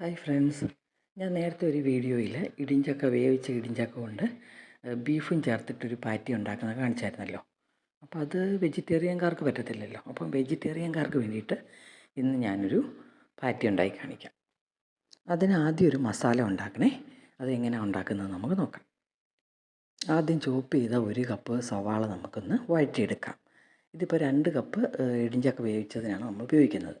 Hi friends ഞാൻ നേരത്തെ ഒരു വീഡിയോയിൽ ഇടിഞ്ചക്ക വേവിച്ച ഇടിഞ്ചക്ക കൊണ്ട് ബീഫും ചേർത്തിട്ടൊരു പാറ്റി ഉണ്ടാക്കുന്നത് കാണിച്ചായിരുന്നല്ലോ. അപ്പോൾ അത് വെജിറ്റേറിയൻകാർക്ക് പറ്റത്തില്ലല്ലോ. അപ്പം വെജിറ്റേറിയൻകാർക്ക് വേണ്ടിയിട്ട് ഇന്ന് ഞാനൊരു പാറ്റി ഉണ്ടാക്കി കാണിക്കാം. അതിന് ആദ്യം ഒരു മസാല ഉണ്ടാക്കണേ. അതെങ്ങനെയാണ് ഉണ്ടാക്കുന്നത് നമുക്ക് നോക്കാം. ആദ്യം ചോപ്പ് ചെയ്ത ഒരു കപ്പ് സവാള നമുക്കൊന്ന് വഴറ്റിയെടുക്കാം. ഇതിപ്പോൾ രണ്ട് കപ്പ് ഇടിഞ്ചക്ക വേവിച്ചതിനാണ് നമ്മൾ ഉപയോഗിക്കുന്നത്.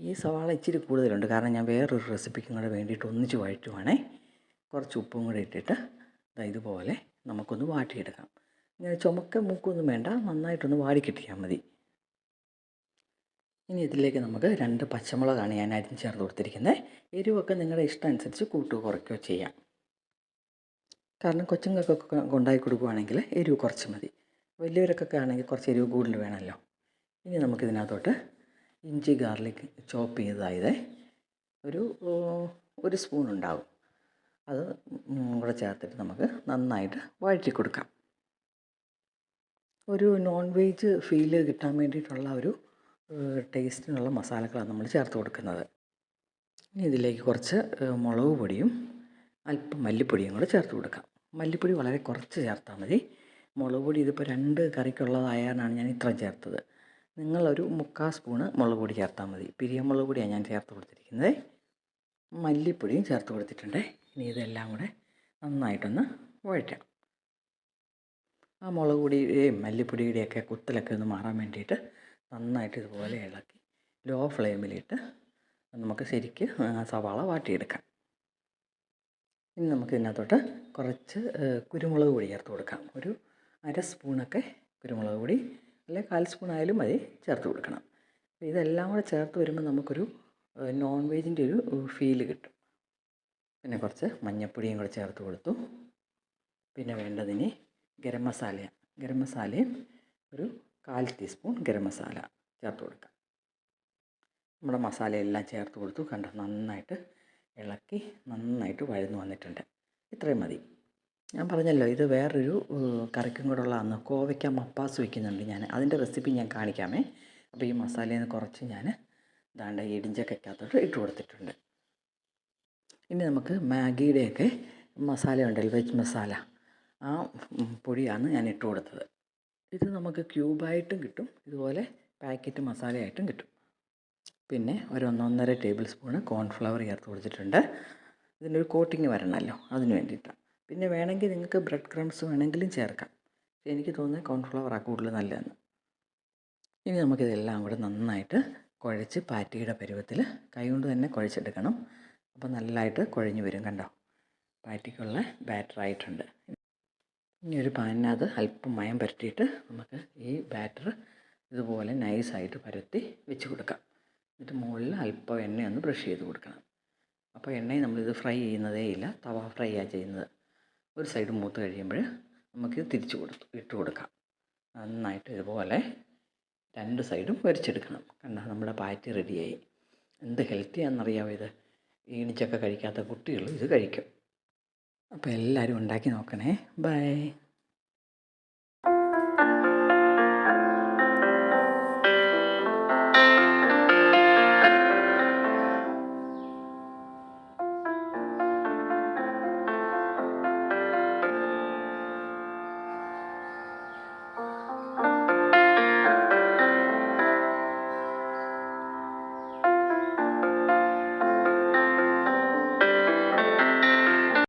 ഈ സവാള ഇച്ചിരി കൂടുതലുണ്ട്. കാരണം ഞാൻ വേറൊരു റെസിപ്പിക്കും കൂടെ വേണ്ടിയിട്ട് ഒന്നിച്ച് വഴറ്റുവാണേ. കുറച്ച് ഉപ്പും കൂടെ ഇട്ടിട്ട് ദാ ഇതുപോലെ നമുക്കൊന്ന് വാട്ടിയെടുക്കാം. ഇങ്ങനെ ചുമക്ക മൂക്കൊന്നും വേണ്ട. നന്നായിട്ടൊന്ന് വാടിക്കിട്ടിയാൽ മതി. ഇനി ഇതിലേക്ക് നമുക്ക് രണ്ട് പച്ചമുളകാണ് ഞാൻ അരിഞ്ഞ് ചേർത്ത് കൊടുത്തിരിക്കുന്നത് എരിവൊക്കെ നിങ്ങളുടെ ഇഷ്ടം അനുസരിച്ച് കൂട്ടുകയോ കുറയ്ക്കുകയോ ചെയ്യാം. കാരണം കൊച്ചുങ്ങൾക്കൊക്കെ കൊണ്ടായി കൊടുക്കുവാണെങ്കിൽ എരിവ് കുറച്ച് മതി. വലിയവരൊക്കെ ആണെങ്കിൽ കുറച്ച് എരിവ് കൂടുതൽ വേണമല്ലോ. ഇനി നമുക്കിതിനകത്തോട്ട് ഇഞ്ചി ഗാർലിക് ചോപ്പ് ചെയ്തതായത്. ഒരു ഒരു സ്പൂൺ ഉണ്ടാവും. അത് കൂടെ ചേർത്തിട്ട് നമുക്ക് നന്നായിട്ട് വഴറ്റി കൊടുക്കാം. ഒരു നോൺ വെജ് ഫീൽ കിട്ടാൻ വേണ്ടിയിട്ടുള്ള ഒരു ടേസ്റ്റിനുള്ള മസാലകളാണ് നമ്മൾ ചേർത്ത് കൊടുക്കുന്നത്. ഇനി ഇതിലേക്ക് കുറച്ച് മുളക് പൊടിയും അല്പം മല്ലിപ്പൊടിയും കൂടെ ചേർത്ത് കൊടുക്കാം. മല്ലിപ്പൊടി വളരെ കുറച്ച് ചേർത്താൽ മതി. മുളക് പൊടി ഇതിപ്പോൾ രണ്ട് കറിക്കുള്ളതായാണ് ഞാൻ ഇത്ര ചേർത്തത്. നിങ്ങളൊരു മുക്കാൽ സ്പൂണ് മുളക് പൊടി ചേർത്താൽ മതി. പിരിയമുളക് പൊടിയാണ് ഞാൻ ചേർത്ത് കൊടുത്തിരിക്കുന്നത്. മല്ലിപ്പൊടിയും ചേർത്ത് കൊടുത്തിട്ടുണ്ട്. ഇനി ഇതെല്ലാം കൂടെ നന്നായിട്ടൊന്ന് വഴറ്റാം. ആ മുളക് പൊടിയുടെയും മല്ലിപ്പൊടിയുടെയൊക്കെ കുത്തലൊക്കെ ഒന്ന് മാറാൻ വേണ്ടിയിട്ട് നന്നായിട്ട് ഇതുപോലെ ഇളക്കി ലോ ഫ്ലെയിമിലിട്ട് നമുക്ക് ശരിക്ക് സവാള വാട്ടിയെടുക്കാം. ഇനി നമുക്ക് ഇതിനകത്തോട്ട് കുറച്ച് കുരുമുളക് പൊടി ചേർത്ത് കൊടുക്കാം. ഒരു അര സ്പൂണൊക്കെ കുരുമുളക് പൊടി അല്ലെങ്കിൽ കാൽ സ്പൂൺ ആയാലും മതി ചേർത്ത് കൊടുക്കണം. അപ്പോൾ ഇതെല്ലാം കൂടെ ചേർത്ത് വരുമ്പോൾ നമുക്കൊരു നോൺ വെജിന്റെ ഒരു ഫീൽ കിട്ടും. പിന്നെ കുറച്ച് മഞ്ഞപ്പൊടിയും കൂടെ ചേർത്ത് കൊടുത്തു. പിന്നെ വേണ്ടതിന് ഗരം മസാല ഗരം മസാലയും ഒരു കാൽ ടീസ്പൂൺ ഗരം മസാല ചേർത്ത് കൊടുക്കാം. നമ്മുടെ മസാലയെല്ലാം ചേർത്ത് കൊടുത്തു. കണ്ട? നന്നായിട്ട് ഇളക്കി നന്നായിട്ട് വഴന്നു വന്നിട്ടുണ്ട്. ഇത്രയും മതി. ഞാൻ പറഞ്ഞല്ലോ ഇത് വേറൊരു കറിക്കും കൂടെ ഉള്ളതാണ് കോവയ്ക്ക മപ്പാസ് വയ്ക്കുന്നുണ്ട് ഞാൻ അതിന്റെ റെസിപ്പി ഞാൻ കാണിക്കാമേ. അപ്പോൾ ഈ മസാലയിൽ നിന്ന് കുറച്ച് ഞാൻ ദാണ്ട ഇടിഞ്ചക്കയ്ക്കകത്തോട്ട് ഇട്ട് കൊടുത്തിട്ടുണ്ട്. ഇനി നമുക്ക് മാഗിയുടെയൊക്കെ മസാല ഉണ്ടല്ലോ വെജ് മസാല. ആ പൊടിയാണ് ഞാൻ ഇട്ട് കൊടുത്തത്. ഇത് നമുക്ക് ക്യൂബായിട്ടും കിട്ടും. ഇതുപോലെ പാക്കറ്റ് മസാലയായിട്ടും കിട്ടും. പിന്നെ ഒരു ഒന്നൊന്നര ടേബിൾ സ്പൂണ് കോൺഫ്ലവർ ചേർത്ത് കൊടുത്തിട്ടുണ്ട്. ഇതിനൊരു കോട്ടിങ് വരണമല്ലോ അതിന് വേണ്ടിയിട്ടാണ് പിന്നെ വേണമെങ്കിൽ നിങ്ങൾക്ക് ബ്രെഡ് ക്രംസ് വേണമെങ്കിലും ചേർക്കാം. പക്ഷേ എനിക്ക് തോന്നുന്നത് കോൺഫ്ലവറാണ് കൂടുതൽ നല്ലതെന്ന്. ഇനി നമുക്കിതെല്ലാം കൂടെ നന്നായിട്ട് കുഴച്ച് പാറ്റിയുടെ പരുവത്തിൽ കൈകൊണ്ട് തന്നെ കുഴച്ചെടുക്കണം. അപ്പോൾ നല്ലതായിട്ട് കുഴഞ്ഞു വരും കണ്ടോ? പാറ്റിക്കുള്ള ബാറ്റർ ആയിട്ടുണ്ട്. ഇനി ഒരു പാനിനകത്ത് അല്പം മയം പരട്ടിയിട്ട് നമുക്ക് ഈ ബാറ്റർ ഇതുപോലെ നൈസായിട്ട് പരത്തി വെച്ച് കൊടുക്കാം. എന്നിട്ട് മുകളിൽ അല്പം എണ്ണയൊന്ന് ബ്രഷ് ചെയ്ത് കൊടുക്കണം. അപ്പോൾ എണ്ണയും നമ്മളിത് ഫ്രൈ ചെയ്യുന്നതേ ഇല്ല. തവ ഫ്രൈ ആണ് ചെയ്യുന്നത്. ഒരു സൈഡ് മൂത്ത് കഴിയുമ്പോൾ നമുക്ക് തിരിച്ചു കൊടുത്തു ഇട്ട് കൊടുക്കാം. നന്നായിട്ട് ഇതുപോലെ രണ്ട് സൈഡും വരച്ചെടുക്കണം. കണ്ട നമ്മുടെ പാറ്റി റെഡിയായി. എന്ത് ഹെൽത്തിയാണെന്നറിയാമോ ഇത്? ഈണിച്ചൊക്കെ കഴിക്കാത്ത കുട്ടികൾ ഇത് കഴിക്കും. അപ്പോൾ എല്ലാവരും ഉണ്ടാക്കി നോക്കണേ. ബൈ